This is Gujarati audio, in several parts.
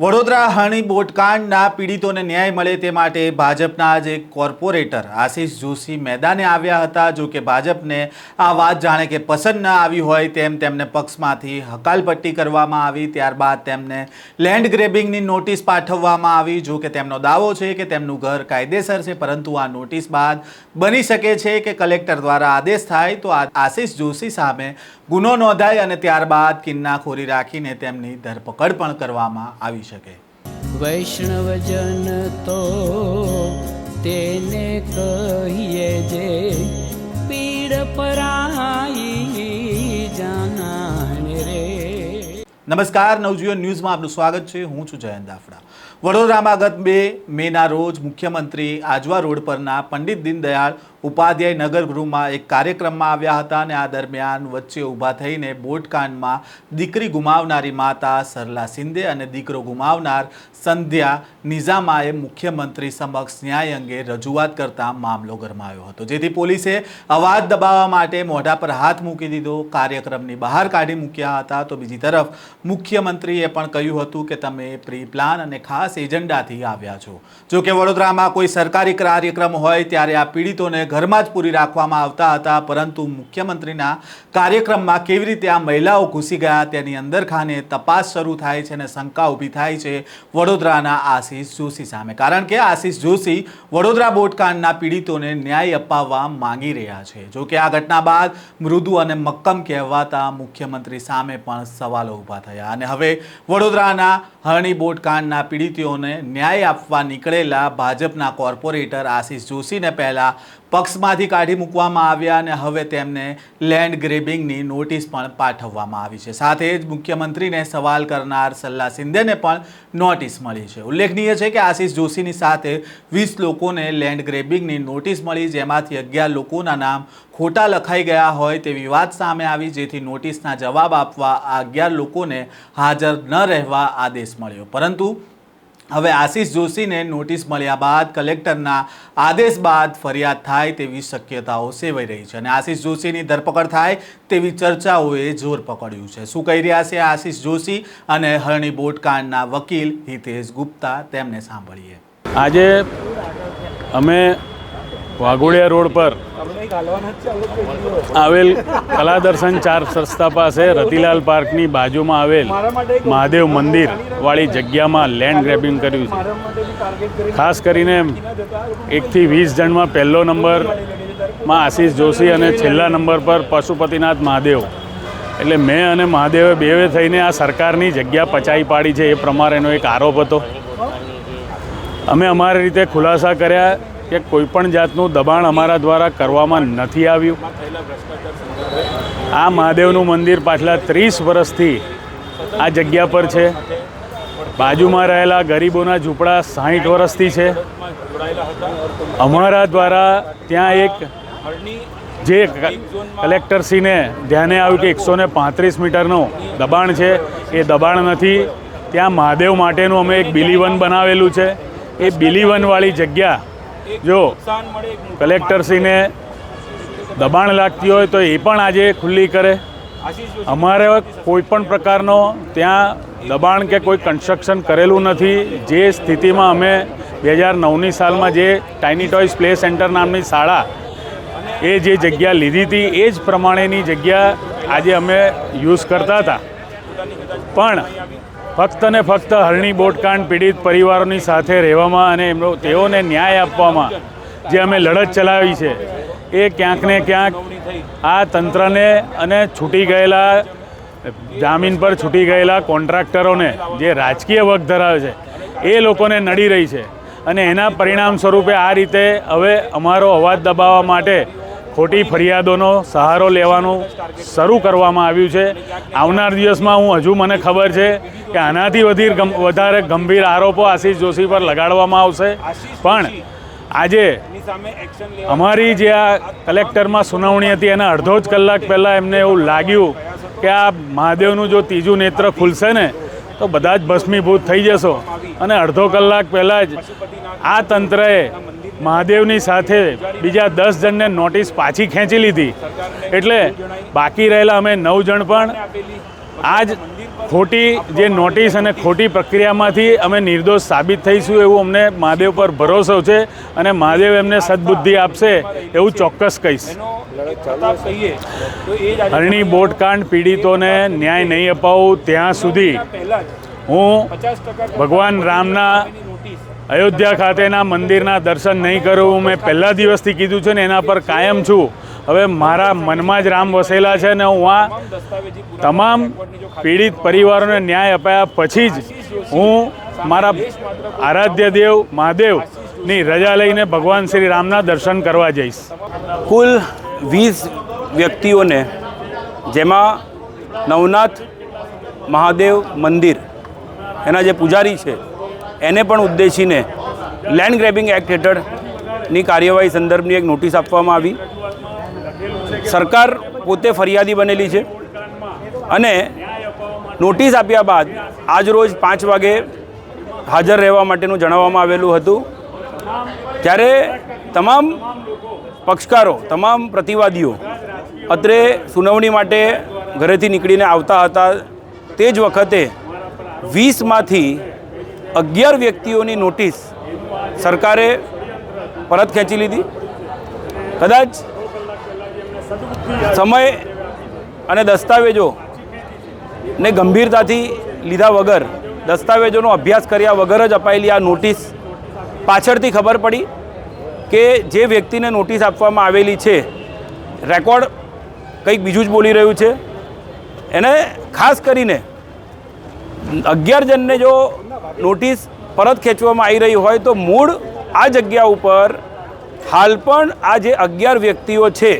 વડોદરા હણી બોટકાંડના પીડિતોને ન્યાય મળે તે માટે ભાજપના જે કોર્પોરેટર આશિષ જોશી મેદાને આવ્યા હતા. જો કે ભાજપને આ વાત જાણે કે પસંદ ન આવી હોય તેમ તેમને પક્ષમાંથી હકાલપટ્ટી કરવામાં આવી. ત્યારબાદ તેમને લેન્ડ ગ્રેબિંગની નોટિસ પાઠવવામાં આવી. જો કે તેમનો દાવો છે કે તેમનું ઘર કાયદેસર છે, પરંતુ આ નોટિસ બાદ બની શકે છે કે કલેક્ટર દ્વારા આદેશ થાય તો આશીષ જોશી સામે ગુનો નોંધાય અને ત્યારબાદ કિન્નાખોરી રાખીને તેમની ધરપકડ પણ કરવામાં આવી શકે. વૈષ્ણવજન તો તેને કહીએ જે પીડ પરાઈ જાનાને રે. નમસ્કાર નવજીવન ન્યૂઝમાં આપનું સ્વાગત છે. હું છું જયંત દાફડા. વડોદરામાં ગત બે મેના રોજ મુખ્યમંત્રી આજવા રોડ પરના પંડિત દીનદયાળ ઉપાધ્યાય નગર ગૃહમાં એક કાર્યક્રમમાં આવ્યા હતા અને આ દરમિયાન વચ્ચે ઊભા થઈને બોટકાંડમાં દીકરી ગુમાવનારી માતા સરલા શિંદે અને દીકરો ગુમાવનાર સંધ્યા નિઝામાએ મુખ્યમંત્રી સમક્ષ ન્યાય અંગે રજૂઆત કરતા મામલો ગરમાયો હતો. જેથી પોલીસે અવાજ દબાવવા માટે મોઢા પર હાથ મૂકી દીધો. કાર્યક્રમની બહાર કાઢી મૂક્યા હતા. તો બીજી તરફ મુખ્યમંત્રીએ પણ કહ્યું હતું કે તમે પ્રી પ્લાન અને ખાસ એજન્ડાથી આવ્યા છો. જો કે વડોદરામાં કોઈ સરકારી કાર્યક્રમ હોય ત્યારે આ પીડિતોને ઘરમાં જ પૂરી રાખવામાં આવતા હતા, પરંતુ મુખ્યમંત્રીના કાર્યક્રમમાં કેવી રીતે આ મહિલાઓ ઘૂસી ગયા તેની અંદર ખાને તપાસ શરૂ થાય છે અને શંકા ઊભી થાય છે વડોદરાના આશીષ જોશી સામે. કારણ કે આશીષ જોશી વડોદરા બોટકાંડના પીડિતોને ન્યાય અપાવવા માંગી રહ્યા છે. જોકે આ ઘટના બાદ મૃદુ અને મક્કમ કહેવાતા મુખ્યમંત્રી સામે પણ સવાલો ઊભા થયા અને હવે વડોદરાના હરણી બોટકાંડના પીડિતોને ન્યાય આપવા નીકળેલા ભાજપના કોર્પોરેટર આશીષ જોશીને પહેલા પક્ષમાંથી કાઢી મૂકવામાં આવ્યા અને હવે તેમને લેન્ડ ગ્રેબિંગની નોટિસ પણ પાઠવવામાં આવી છે. સાથે જ મુખ્યમંત્રીને સવાલ કરનાર સલ્લા શિંદેને પણ નોટિસ મળી છે. ઉલ્લેખનીય છે કે આશીષ જોશીની સાથે વીસ લોકોને લેન્ડ ગ્રેબિંગની નોટિસ મળી, જેમાંથી અગિયાર લોકોના નામ ખોટા લખાઈ ગયા હોય તેવી વાત સામે આવી, જેથી નોટિસના જવાબ આપવા આ અગિયાર લોકોને હાજર ન રહેવા આદેશ મળ્યો. પરંતુ હવે આશિષ જોશીને નોટિસ મળ્યા બાદ કલેક્ટરના આદેશ બાદ ફરિયાદ થાય તેવી શક્યતાઓ સેવાઈ રહી છે અને આશિષ જોશીની ધરપકડ થાય તેવી ચર્ચાઓએ જોર પકડ્યું છે. શું કહી રહ્યા છે આશિષ જોશી અને હરણી બોટકાંડના વકીલ હિતેશ ગુપ્તા? તેમને સાંભળીએ. આજે અમે વાઘોડિયા રોડ પર. આવેલ કલા દર્શન ચાર રસ્તા પાસે રતિલાલ પાર્કની બાજુમાં આવેલ મહાદેવ મંદિર વાળી જગ્યામાં લેન્ડ ગ્રેબિંગ કર્યું છે. ખાસ કરીને એકથી વીસ જણમાં પહેલો નંબરમાં આશીષ જોશી અને છેલ્લા નંબર પર પશુપતિનાથ મહાદેવ. એટલે મેં અને મહાદેવે બેવે થઈને આ સરકારની જગ્યા પચાવી પાડી છે એ પ્રમાણેનો એક આરોપ હતો. અમે અમારી રીતે ખુલાસા કર્યા કે કોઈપણ જાતનું દબાણ અમારા દ્વારા કરવામાં નથી આવ્યું. આ મહાદેવનું મંદિર પાછલા ત્રીસ વર્ષથી આ જગ્યા પર છે. બાજુમાં રહેલા ગરીબોના ઝૂંપડા સાહીઠ વર્ષથી છે. અમારા દ્વારા ત્યાં એક જે કલેક્ટરશ્રીને ધ્યાને આવ્યું કે એકસો ને પાંત્રીસ મીટરનું દબાણ છે. એ દબાણ નથી. ત્યાં મહાદેવ માટેનું અમે એક બિલીવન બનાવેલું છે. એ બિલીવનવાળી જગ્યા જો કલેક્ટરશ્રીને દબાણ લાગતી હોય તો એ પણ આજે ખુલ્લી કરે. અમારે કોઈ પણ પ્રકારનો ત્યાં દબાણ કે કોઈ કન્સ્ટ્રક્શન કરેલું નથી. જે સ્થિતિમાં અમે બે હજાર નવની સાલમાં જે ટાઇની ટોયસ પ્લે સેન્ટર નામની શાળા એ જે જગ્યા લીધી હતી એ જ પ્રમાણેની જગ્યા આજે અમે યુઝ કરતા હતા. પણ ફક્ત ને ફક્ત હરણી બોટકાંડ પીડિત પરિવારોની સાથે રહેવામાં અને એમનો તેઓને ન્યાય આપવામાં જે અમે લડત ચલાવી છે, એ ક્યાંક ને ક્યાંક આ તંત્રને અને છૂટી ગયેલા જામીન પર છૂટી ગયેલા કોન્ટ્રાક્ટરોને જે રાજકીય વગ ધરાવે છે, એ લોકોને નડી રહી છે. અને એના પરિણામ સ્વરૂપે આ રીતે હવે અમારો અવાજ દબાવવા માટે ખોટી ફરિયાદોનો સહારો લેવાનું શરૂ કરવામાં આવ્યું છે. આવનાર દિવસમાં હું હજુ મને ખબર છે કે આનાથી વધી વધારે ગંભીર આરોપો આશીષ જોશી પર લગાડવામાં આવશે. પણ આજે અમારી જે આ કલેક્ટરમાં સુનાવણી હતી એના અડધો જ કલાક પહેલાં એમને એવું લાગ્યું કે આ મહાદેવનું જો ત્રીજું નેત્ર ખુલશે ને, તો બધા જ ભસ્મીભૂત થઈ જશો. અને અડધો કલાક પહેલાં જ આ તંત્રએ મહાદેવની સાથે બીજા દસ જણને નોટિસ પાછી ખેંચી લીધી. એટલે બાકી રહેલા અમે નવ જણ પણ આ જ ખોટી જે નોટિસ અને ખોટી પ્રક્રિયામાંથી અમે નિર્દોષ સાબિત થઈશું એવું અમને મહાદેવ પર ભરોસો છે અને મહાદેવ એમને સદબુદ્ધિ આપશે એવું ચોક્કસ કહીશ. હરણી બોટકાંડ પીડિતોને ન્યાય નહીં અપાવું ત્યાં સુધી હું ભગવાન રામના અયોધ્યા ખાતેના મંદિરના દર્શન નહીં કરવું મેં પહેલા દિવસથી કીધું છે ને એના પર કાયમ છું. હવે મારા મનમાં જ રામ વસેલા છે ને હું આ તમામ પીડિત પરિવારોને ન્યાય અપાયા પછી જ હું મારા આરાધ્ય દેવ મહાદેવની રજા લઈને ભગવાન શ્રી રામના દર્શન કરવા જઈશ. કુલ વીસ વ્યક્તિઓને જેમાં નવનાથ મહાદેવ મંદિર, એના જે પૂજારી છે એને પણ ઉદ્દેશીને લેન્ડ ગ્રેબિંગ એક્ટ હેઠળની કાર્યવાહી સંદર્ભની એક નોટિસ આપવામાં આવી. સરકાર પોતે ફરિયાદી બનેલી છે અને નોટિસ આપ્યા બાદ આજરોજ પાંચ વાગે હાજર રહેવા માટેનું જણાવવામાં આવેલું હતું. ત્યારે તમામ પક્ષકારો, તમામ પ્રતિવાદીઓ અત્રે સુનાવણી માટે ઘરેથી નીકળીને આવતા હતા. તે જ વખતે વીસમાંથી અગિયાર વ્યક્તિઓની નોટિસ સરકારે પરત ખેંચી લીધી. કદાચ સમય અને દસ્તાવેજોને ગંભીરતાથી લીધા વગર, દસ્તાવેજોનો અભ્યાસ કર્યા વગર જ અપાયેલી આ નોટિસ પાછળથી ખબર પડી કે જે વ્યક્તિને નોટિસ આપવામાં આવેલી છે, રેકોર્ડ કંઈક બીજું જ બોલી રહ્યું છે. એને ખાસ કરીને અગિયાર જણને જો નોટિસ પરત ખેંચવામાં આવી રહી હોય તો મૂળ આ જગ્યા ઉપર હાલ પણ આ જે અગિયાર વ્યક્તિઓ છે,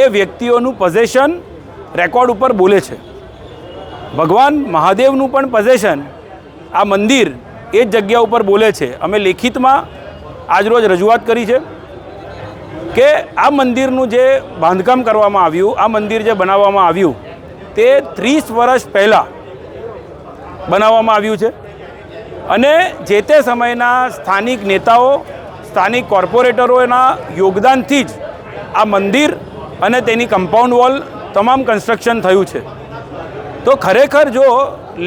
એ વ્યક્તિઓનું પઝેશન રેકોર્ડ ઉપર બોલે છે. ભગવાન મહાદેવનું પણ પઝેશન આ મંદિર એ જ જગ્યા ઉપર બોલે છે. અમે લેખિતમાં આજરોજ રજૂઆત કરી છે કે આ મંદિરનું જે બાંધકામ કરવામાં આવ્યું, આ મંદિર જે બનાવવામાં આવ્યું, તે ત્રીસ વર્ષ પહેલાં બનાવવામાં આવ્યું છે. અને જે તે સમયના સ્થાનિક નેતાઓ, સ્થાનિક કોર્પોરેટરોના યોગદાનથી જ આ મંદિર અને તેની કમ્પાઉન્ડ વોલ તમામ કન્સ્ટ્રક્શન થયું છે. તો ખરેખર જો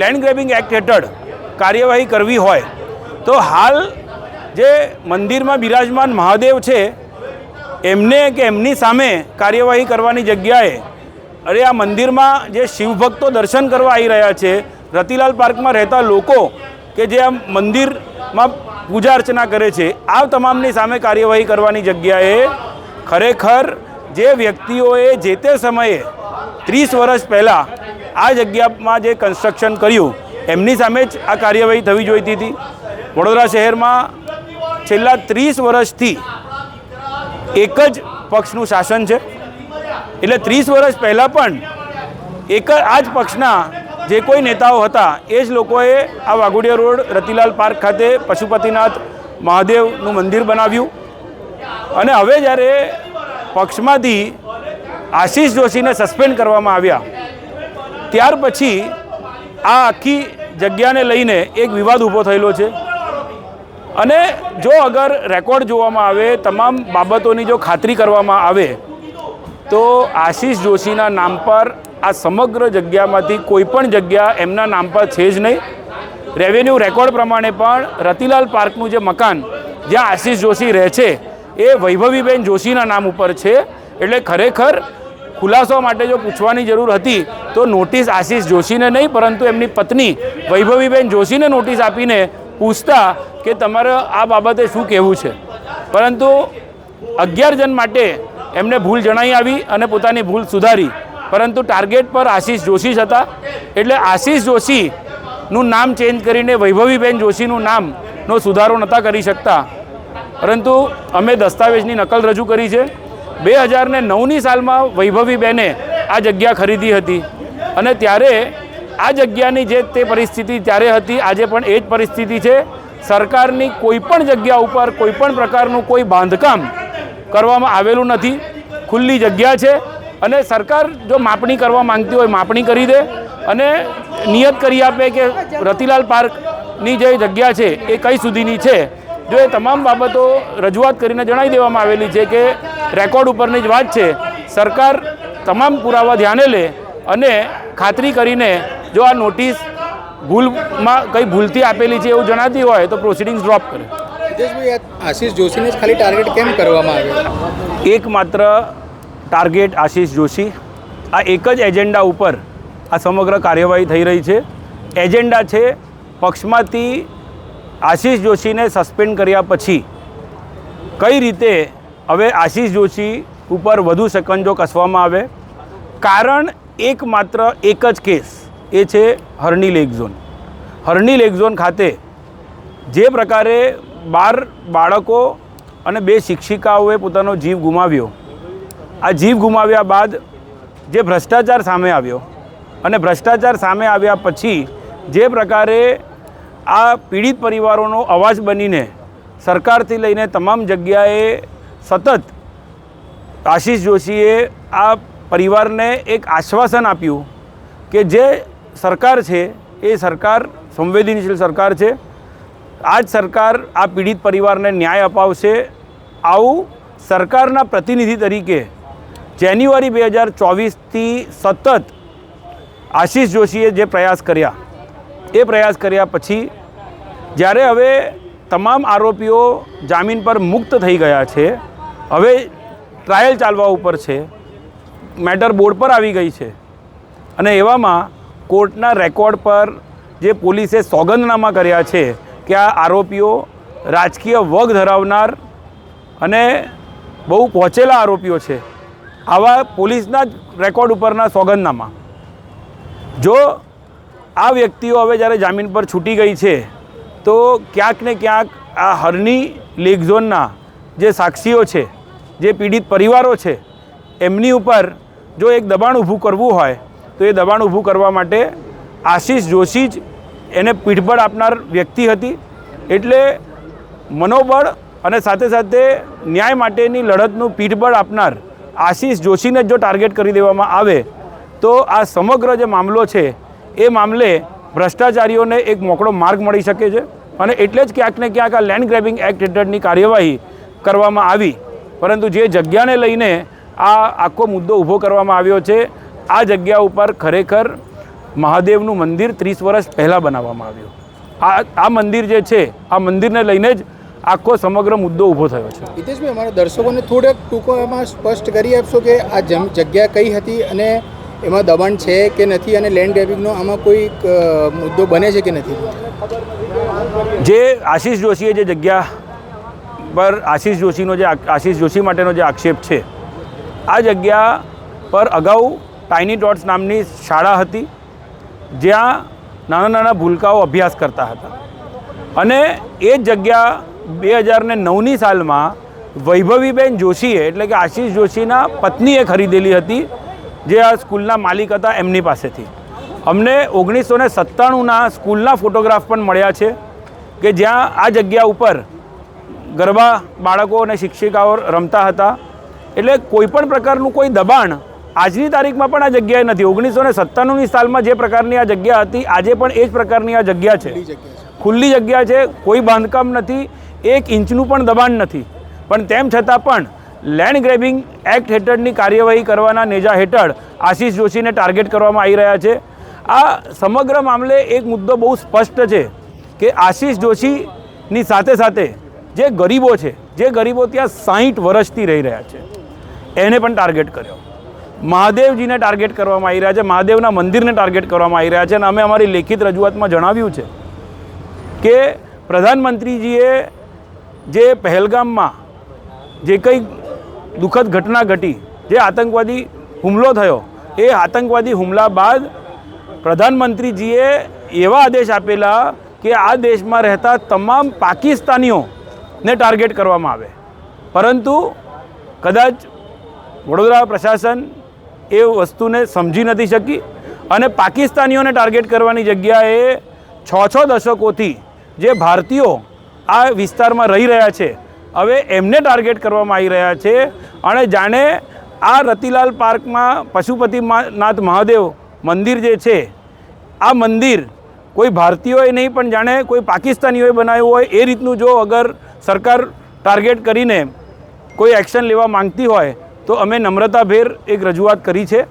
લેન્ડ ગ્રેબિંગ એક્ટ હેઠળ કાર્યવાહી કરવી હોય, તો હાલ જે મંદિરમાં બિરાજમાન મહાદેવ છે, એમને કે એમની સામે કાર્યવાહી કરવાની જગ્યાએ અરે આ મંદિરમાં જે શિવભક્તો દર્શન કરવા આવી રહ્યા છે રતિલાલ પાર્કમાં રહેતા લોકો કે જે આ મંદિરમાં પૂજા અર્ચના કરે છે, આ તમામની સામે કાર્યવાહી કરવાની જગ્યાએ ખરેખર જે વ્યક્તિઓએ જે તે સમયે ત્રીસ વર્ષ પહેલાં આ જગ્યામાં જે કન્સ્ટ્રક્શન કર્યું, એમની સામે જ આ કાર્યવાહી થવી જોઈતી હતી. વડોદરા શહેરમાં છેલ્લા ત્રીસ વર્ષથી એક જ પક્ષનું શાસન છે. એટલે ત્રીસ વર્ષ પહેલાં પણ એક આ જ પક્ષના જે કોઈ નેતાઓ હતા, એ જ લોકોએ આ વાઘોડિયા રોડ, રતિલાલ પાર્ક ખાતે પશુપતિનાથ મહાદેવનું મંદિર બનાવ્યું. અને હવે જ્યારે પક્ષમાંથી આશીષ જોશીને સસ્પેન્ડ કરવામાં આવ્યા, ત્યાર પછી આ આખી જગ્યાને લઈને એક વિવાદ ઊભો થયેલો છે. અને જો અગર રેકોર્ડ જોવામાં આવે, તમામ બાબતોની જો ખાતરી કરવામાં આવે, તો આશીષ જોશીના નામ પર આ સમગ્ર જગ્યામાંથી કોઈ પણ જગ્યા એમના નામ પર છે જ નહીં. રેવન્યુ રેકોર્ડ પ્રમાણે પણ રતિલાલ પાર્કનું જે મકાન જ્યાં આશીષ જોશી રહે છે, એ વૈભવીબેન જોશીના નામ ઉપર છે. એટલે ખરેખર ખુલાસો માટે જો પૂછવાની જરૂર હતી, તો નોટિસ આશીષ જોશીને નહીં, પરંતુ એમની પત્ની વૈભવીબેન જોશીને નોટિસ આપીને પૂછતા કે તમારે આ બાબતે શું કહેવું છે. પરંતુ અગિયાર જણ માટે એમને ભૂલ જણાઈ આવી અને પોતાની ભૂલ સુધારી. પરંતુ ટાર્ગેટ પર આશીષ જોશી જ હતા. એટલે આશીષ જોશીનું નામ ચેન્જ કરીને વૈભવીબેન જોશીનું નામનો સુધારો નહોતા કરી શકતા. પરંતુ અમે દસ્તાવેજની નકલ રજૂ કરી છે. બે હજાર ને નવની સાલમાં વૈભવીબેને આ જગ્યા ખરીદી હતી. અને ત્યારે આ જગ્યાની જે તે પરિસ્થિતિ ત્યારે હતી, આજે પણ એ જ પરિસ્થિતિ છે. સરકારની કોઈ પણ જગ્યા ઉપર કોઈ પણ પ્રકારનું કોઈ બાંધકામ કરવામાં આવેલું નથી. ખુલ્લી જગ્યા છે. અને સરકાર જો માપણી કરવા માંગતી હોય માપણી કરી દે અને નિયત કરી આપે કે રતિલાલ પાર્કની જે જગ્યા છે એ કઈ સુધીની છે. જો એ તમામ બાબતો રજૂઆત કરીને જણાવી દેવામાં આવેલી છે કે રેકોર્ડ ઉપરની જ વાત છે સરકાર તમામ પુરાવા ધ્યાને લે અને ખાતરી કરીને જો આ નોટિસ ભૂલમાં કંઈ ભૂલથી આપેલી છે એવું જણાતી હોય તો પ્રોસિડિંગ્સ ડ્રોપ કરે. આશીષ જોશીને જ ખાલી ટાર્ગેટ કેમ કરવામાં આવે એકમાત્ર ટાર્ગેટ આશીષ જોશી. આ એક જ એજન્ડા ઉપર આ સમગ્ર કાર્યવાહી થઈ રહી છે. એજન્ડા છે પક્ષમાંથી આશીષ જોશીને સસ્પેન્ડ કર્યા પછી કઈ રીતે હવે આશીષ જોશી ઉપર વધુ સકંજો કસવામાં આવે? કારણ એકમાત્ર એક જ કેસ એ છે Harni lake zone. Harni lake zone ખાતે જે પ્રકારે બાર બાળકો અને બે શિક્ષિકાઓએ પોતાનો જીવ ગુમાવ્યો આ જીવ ગુમાવ્યા બાદ જે ભ્રષ્ટાચાર સામે આવ્યો અને ભ્રષ્ટાચાર સામે આવ્યા પછી જે પ્રકારે આ પીડિત પરિવારોનો અવાજ બનીને સરકારથી લઈને તમામ જગ્યાએ સતત આશીષ જોશીએ આ પરિવારને એક આશ્વાસન આપ્યું કે જે સરકાર છે, એ સરકાર સંવેદનશીલ સરકાર છે. આ જ સરકાર આ પીડિત પરિવારને ન્યાય અપાવશે. આવું સરકારના પ્રતિનિધિ તરીકે જાન્યુઆરી બે હજાર ચોવીસથી સતત આશીષ જોશીએ જે પ્રયાસ કર્યા, એ પ્રયાસ કર્યા પછી જ્યારે હવે તમામ આરોપીઓ જામીન પર મુક્ત થઈ ગયા છે, હવે ટ્રાયલ ચાલવા ઉપર છે, મેટર બોર્ડ પર આવી ગઈ છે અને એવામાં કોર્ટના રેકોર્ડ પર જે પોલીસે સોગંદનામા કર્યા છે કે આ આરોપીઓ રાજકીય વગ ધરાવનાર અને બહુ પહોંચેલા આરોપીઓ છે આવા પોલીસના જ રેકોર્ડ ઉપરના સોગંદનામા. જો આ વ્યક્તિઓ હવે જ્યારે જામીન પર છૂટી ગઈ છે, તો ક્યાંક ને ક્યાંક આ હરની લેક ઝોનના જે સાક્ષીઓ છે, જે પીડિત પરિવારો છે, એમની ઉપર જો એક દબાણ ઊભું કરવું હોય, તો એ દબાણ ઊભું કરવા માટે આશીષ જોશી જ એને પીઠબળ આપનાર વ્યક્તિ હતી. એટલે મનોબળ અને સાથે સાથે ન્યાય માટેની લડતનું પીઠબળ આપનાર આશીષ જોશીને જ ટાર્ગેટ કરી દેવામાં આવે, તો આ સમગ્ર જે મામલો છે, એ મામલે ભ્રષ્ટાચારીઓને એક મોકળો માર્ગ મળી શકે છે અને એટલે જ ક્યાંક ને ક્યાંક આ લેન્ડ ગ્રેબિંગ એક્ટ હેઠળની કાર્યવાહી કરવામાં આવી. પરંતુ જે જગ્યાને લઈને આ આખો મુદ્દો ઊભો કરવામાં આવ્યો છે, આ જગ્યા ઉપર ખરેખર મહાદેવનું મંદિર ત્રીસ વર્ષ પહેલાં બનાવવામાં આવ્યું. આ આ મંદિર જે છે, આ મંદિરને લઈને જ આખો સમગ્ર મુદ્દો ઊભો થયો છે. હિતેશભાઈ અમારા દર્શકોને થોડોક ટૂંકોમાં સ્પષ્ટ કરી આપશો કે આ જમ જગ્યા કઈ હતી અને એમાં દબાણ છે કે નથી અને લેન્ડ ગ્રેબિંગનો આમાં કોઈ મુદ્દો બને છે કે નથી? જે આશીષ જોશીએ જે જગ્યા પર આશીષ જોશીનો જે આશીષ જોશી માટેનો જે આક્ષેપ છે આ જગ્યા પર અગાઉ ટાઇની ડોટ્સ નામની શાળા હતી જ્યાં નાના નાના ભૂલકાઓ અભ્યાસ કરતા હતા. અને એ જ જગ્યા બે હજાર ને નવની સાલમાં વૈભવીબેન જોશીએ એટલે કે આશીષ જોશીના પત્નીએ ખરીદેલી હતી જે આ સ્કૂલના માલિક હતા એમની પાસેથી. અમને ઓગણીસો ને સત્તાણુંના સ્કૂલના ફોટોગ્રાફ પણ મળ્યા છે કે જ્યાં આ જગ્યા ઉપર ગરબા બાળકો અને શિક્ષિકાઓ રમતા હતા. એટલે કોઈપણ પ્રકારનું કોઈ દબાણ આજની તારીખમાં પણ આ જગ્યાએ નથી. ઓગણીસો ને સત્તાણુંની સાલમાં જે પ્રકારની આ જગ્યા હતી આજે પણ એ જ પ્રકારની આ જગ્યા છે. ખુલ્લી જગ્યા છે કોઈ બાંધકામ નથી. એક ઇંચનું પણ દબાણ નથી. પણ તેમ છતાં પણ લેન્ડ ગ્રેબિંગ એક્ટ હેઠળની કાર્યવાહી કરવાના નેજા હેઠળ આશીષ જોશીને ટાર્ગેટ કરવામાં આવી રહ્યા છે. આ સમગ્ર મામલે એક મુદ્દો બહુ સ્પષ્ટ છે કે આશીષ જોશીની સાથે સાથે જે ગરીબો છે, જે ગરીબો ત્યાં સાહીઠ વર્ષથી રહી રહ્યા છે, એને પણ ટાર્ગેટ કર્યો. મહાદેવજીને ટાર્ગેટ કરવામાં આવી રહ્યા છે, મહાદેવના મંદિરને ટાર્ગેટ કરવામાં આવી રહ્યા છે અને અમે અમારી લેખિત રજૂઆતમાં જણાવ્યું છે કે પ્રધાનમંત્રીજીએ જે પહેલગામમાં જે કંઈ દુઃખદ ઘટના ઘટી, જે આતંકવાદી હુમલો થયો, એ આતંકવાદી હુમલા બાદ પ્રધાનમંત્રીજીએ એવા આદેશ આપેલા કે આ દેશમાં રહેતા તમામ પાકિસ્તાનીઓને ટાર્ગેટ કરવામાં આવે. પરંતુ કદાચ વડોદરા પ્રશાસન એ વસ્તુને સમજી નથી શકી અને પાકિસ્તાનીઓને ટાર્ગેટ કરવાની જગ્યાએ છ છ દશકોથી જે ભારતીયો આ વિસ્તારમાં રહી રહ્યા છે. હવે એમને ટાર્ગેટ કરવામાં આવી રહ્યા છે અને જાણે આ રતિલાલ પાર્કમાં પશુપતિનાથ મહાદેવ મંદિર જે છે, આ મંદિર કોઈ ભારતીયોએ નહીં, પણ જાણે કોઈ પાકિસ્તાનીઓએ બનાવ્યું હોય એ રીતનું જો અગર સરકાર ટાર્ગેટ કરીને કોઈ એક્શન લેવા માંગતી હોય, તો અમે નમ્રતાભેર એક રજૂઆત કરી છે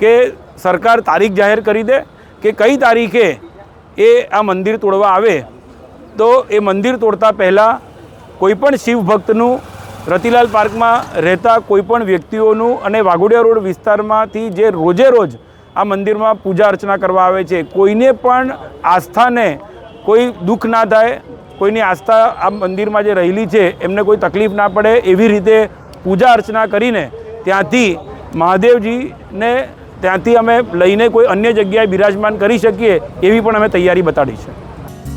કે સરકાર તારીખ જાહેર કરી દે કે કઈ તારીખે એ આ મંદિર તોડવા આવે. તો એ મંદિર તોડતા પહેલાં કોઈપણ શિવ ભક્તનું રતિલાલ પાર્કમાં રહેતા કોઈપણ વ્યક્તિઓનું અને વાઘોડિયા રોડ વિસ્તારમાંથી જે રોજે રોજ આ મંદિરમાં પૂજા અર્ચના કરવા આવે છે, કોઈને પણ આસ્થાને કોઈ દુઃખ ના થાય, કોઈની આસ્થા આ મંદિરમાં જે રહેલી છે, એમને કોઈ તકલીફ ના પડે એવી રીતે પૂજા અર્ચના કરીને ત્યાંથી મહાદેવજીને ત્યાંથી અમે લઈને કોઈ અન્ય જગ્યાએ બિરાજમાન કરી શકીએ એવી પણ અમે તૈયારી બતાડી છે.